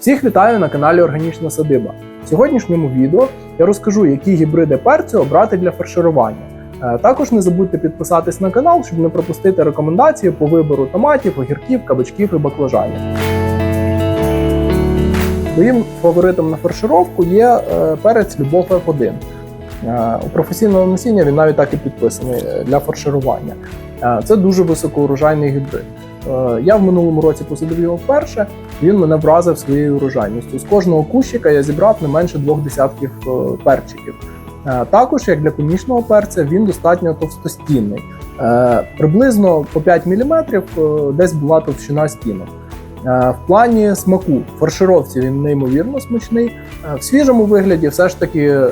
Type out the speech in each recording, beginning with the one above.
Всіх вітаю на каналі Органічна Садиба. В сьогоднішньому відео я розкажу, які гібриди перцю обрати для фарширування. Е, Також не забудьте підписатись на канал, щоб не пропустити рекомендації по вибору томатів, огірків, кабачків і баклажанів. Моїм фаворитом на фаршировку є е, перець Любов F1. Е, У професійного насіння він навіть так і підписаний для фарширування. Це дуже високоурожайний гібрид. Е, Я в минулому році посадив його вперше. Він мене вразив своєю урожайністю. З кожного кущика я зібрав не менше двох десятків е, перчиків. Е, Також, як для конічного перця, він достатньо товстостінний. Приблизно по 5 мм десь була товщина стінок. Е, В плані смаку в фаршировці він неймовірно смачний. Е, В свіжому вигляді все ж таки е,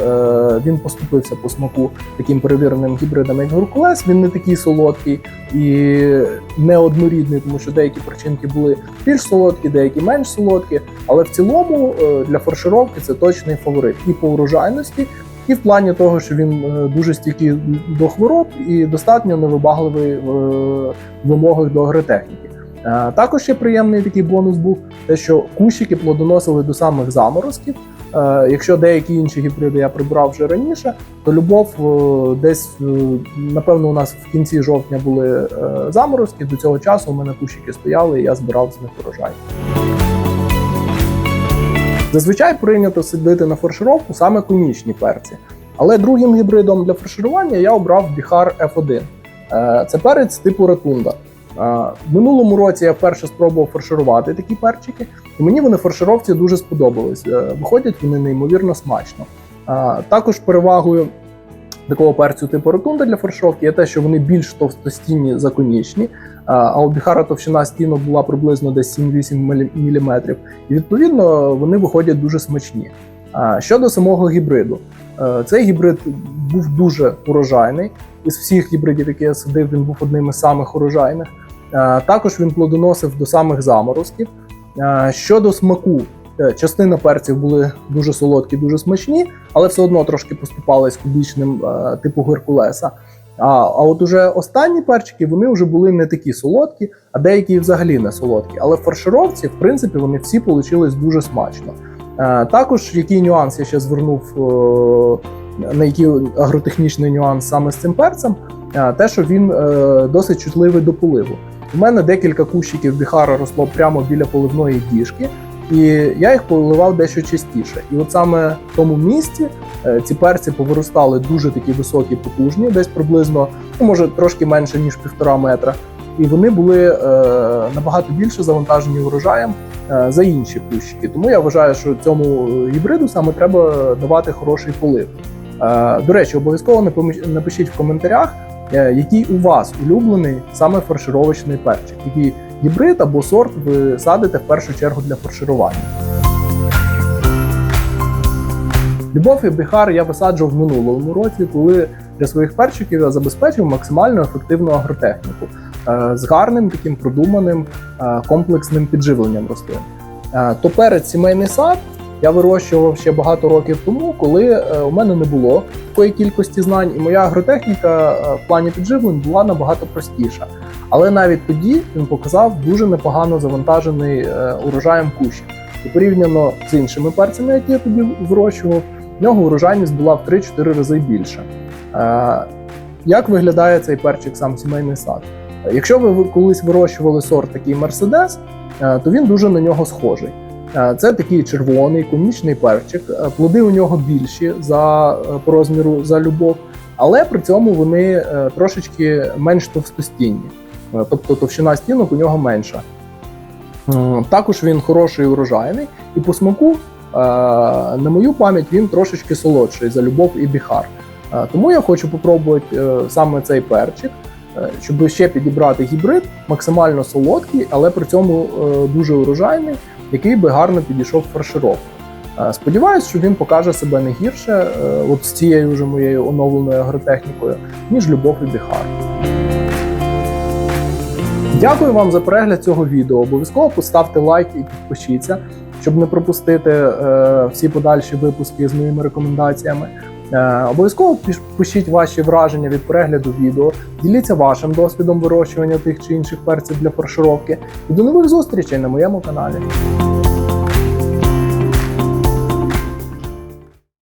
він поступився по смаку таким перевіреним гібридам, як Геркулес. Він не такий солодкий і неоднорідний, тому що деякі причинки були більш солодкі, деякі менш солодкі. Але в цілому для фаршировки це точний фаворит і по урожайності, і в плані того, що він дуже стійкий до хвороб і достатньо невибагливий в вимогах до агротехніки. Е, Також ще приємний такий бонус був те, що кущики плодоносили до самих заморозків. Е, Якщо деякі інші гібриди я прибрав вже раніше, то любов е, десь напевно у нас в кінці жовтня були заморозки. До цього часу у мене кущики стояли, і я збирав з них урожай. Зазвичай прийнято сидити на фаршировку саме конічні перці. Але другим гібридом для фарширування я обрав Біхар F1. Е, Це перець типу ретунда. В минулому році я вперше спробував фарширувати такі перчики, і мені вони фаршировці дуже сподобались. Е, Виходять вони неймовірно смачно. Також перевагою такого перцю типу ротунда для фаршировки є те, що вони більш товстостінні за конічні, е, а у біхара товщина стінок була приблизно десь 7-8 мм. І відповідно вони виходять дуже смачні. Щодо самого гібриду, Е, цей гібрид був дуже урожайний. Із всіх гібридів, які я садив, він був одним із самих урожайних. Е, Також він плодоносив до самих заморозків. Е, Щодо смаку, е, частина перців були дуже солодкі, дуже смачні, але все одно трошки поступались кубічним е, типу Геркулеса. А, а от уже останні перчики вони вже були не такі солодкі, а деякі взагалі не солодкі. Але фаршировці, в принципі, вони всі получились дуже смачно. Також який нюанс я ще звернув на який агротехнічний нюанс саме з цим перцем, те, що він досить чутливий до поливу. У мене декілька кущиків біхара росло прямо біля поливної діжки, і я їх поливав дещо частіше. І от саме в тому місці е, ці перці повиростали дуже такі високі, потужні, десь приблизно, ну може трошки менше ніж півтора метра. І вони були е, набагато більше завантажені урожаєм е, за інші кущики. Тому я вважаю, що цьому гібриду саме треба давати хороший полив. Е, До речі, обов'язково напишіть в коментарях, е, який у вас улюблений саме фаршировочний перчик, який гібрид або сорт ви садите в першу чергу для фарширування. Любов і бихар я висаджував в минулому році, коли для своїх перчиків я забезпечив максимально ефективну агротехніку е, з гарним таким продуманим е, комплексним підживленням рослин. Е, То перець сімейний сад я вирощував ще багато років тому, коли е, у мене не було такої кількості знань, і моя агротехніка е, в плані підживлень була набагато простіша. Але навіть тоді він показав дуже непогано завантажений е, урожаєм кущик. І порівняно з іншими перцями, які я тоді вирощував, в нього урожайність була в 3-4 рази більша. Як виглядає цей перчик сам сімейний сад? Якщо ви колись вирощували сорт такий Мерседес, то він дуже на нього схожий. Е, Це такий червоний конічний перчик. Е, Плоди у нього більші за е, по розміру за любов, але при цьому вони трошечки менш товстостінні. Тобто товщина стінок у нього менша. Також він хороший урожайний, і по смаку, на мою пам'ять, він трошечки солодший за любов і біхар. Тому я хочу попробувати саме цей перчик, щоб ще підібрати гібрид, максимально солодкий, але при цьому дуже урожайний, який би гарно підійшов фаршировку. Е, Сподіваюсь, що він покаже себе не гірше, е, от з цією вже моєю оновленою агротехнікою, ніж любов і біхар. Дякую вам за перегляд цього відео. Обов'язково поставте лайк і підпишіться, щоб не пропустити е, всі подальші випуски з моїми рекомендаціями. Е, обов'язково пишіть ваші враження від перегляду відео, діліться вашим досвідом вирощування тих чи інших перців для фаршировки. І до нових зустрічей на моєму каналі.